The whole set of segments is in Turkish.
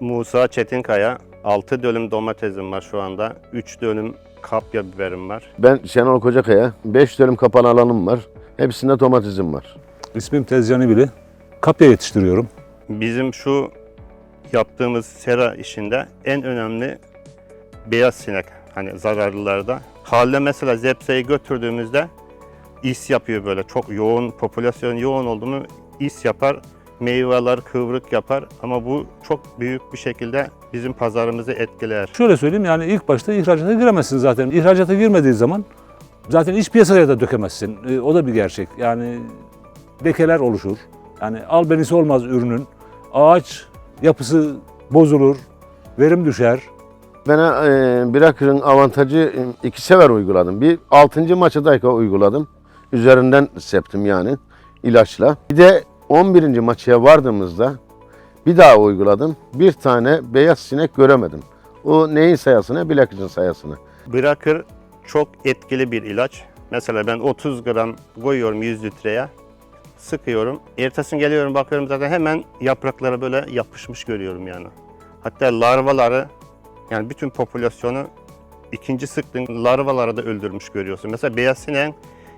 Musa Çetinkaya. 6 dönüm domatesim var şu anda. 3 dönüm kapya biberim var. Ben Şenol Kocakaya. 5 dönüm kapalı alanım var. Hepsinde domatesim var. İsmim Tezcan İbili. Kapya yetiştiriyorum. Bizim şu yaptığımız sera işinde en önemli beyaz sinek. Hani zararlılarda. Halde mesela zepseyi götürdüğümüzde is yapıyor böyle. Çok yoğun, popülasyon yoğun oldu mu is yapar. Meyveler kıvrık yapar ama bu çok büyük bir şekilde bizim pazarımızı etkiler. Şöyle söyleyeyim yani ilk başta ihracata giremezsin zaten. İhracata girmediği zaman zaten iç piyasaya da dökemezsin. E, o da bir gerçek. Yani lekeler oluşur. Yani albenisi olmaz ürünün. Ağaç yapısı bozulur, verim düşer. Ben e, Bırakır'ın avantajı e, iki sefer uyguladım. Bir 6. maçadayken uyguladım. Üzerinden septim yani ilaçla. Bir de 11. maçaya vardığımızda bir daha uyguladım. Bir tane beyaz sinek göremedim. O neyin sayasını? Bırakır'ın sayasını. Bırakır çok etkili bir ilaç. Mesela ben 30 gram koyuyorum 100 litreye. Sıkıyorum. Ertesi gün geliyorum bakıyorum zaten hemen yapraklara böyle yapışmış görüyorum yani. Hatta larvaları yani bütün popülasyonu ikinci sıktığın larvaları da öldürmüş görüyorsun. Mesela beyaz sineğin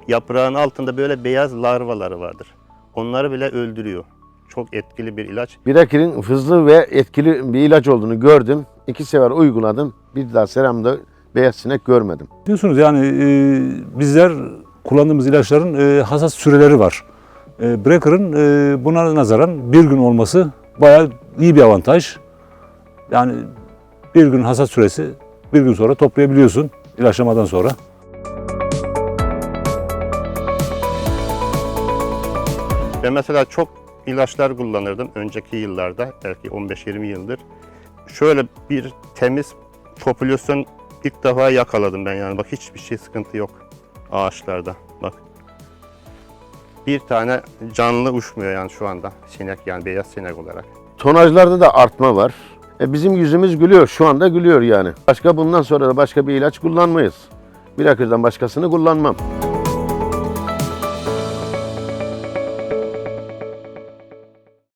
yaprağın altında böyle beyaz larvaları vardır. Onları bile öldürüyor. Çok etkili bir ilaç. Bırakır'ın hızlı ve etkili bir ilaç olduğunu gördüm. İki sefer uyguladım. Bir daha seramda beyaz sinek görmedim. Diyorsunuz yani e, bizler kullandığımız ilaçların e, hasat süreleri var. E, Breaker'ın e, buna nazaran bir gün olması bayağı iyi bir avantaj. Yani bir gün hasat süresi bir gün sonra toplayabiliyorsun ilaçlamadan sonra. Ben mesela çok ilaçlar kullanırdım önceki yıllarda, belki 15-20 yıldır. Şöyle bir temiz popülasyon ilk defa yakaladım ben yani. Bak hiçbir şey sıkıntı yok ağaçlarda. Bak. Bir tane canlı uçmuyor yani şu anda. Sinek yani beyaz sinek olarak. Tonajlarda da artma var. E bizim yüzümüz gülüyor. Şu anda gülüyor yani. Başka bundan sonra da başka bir ilaç kullanmayız. Bırakır'dan başkasını kullanmam.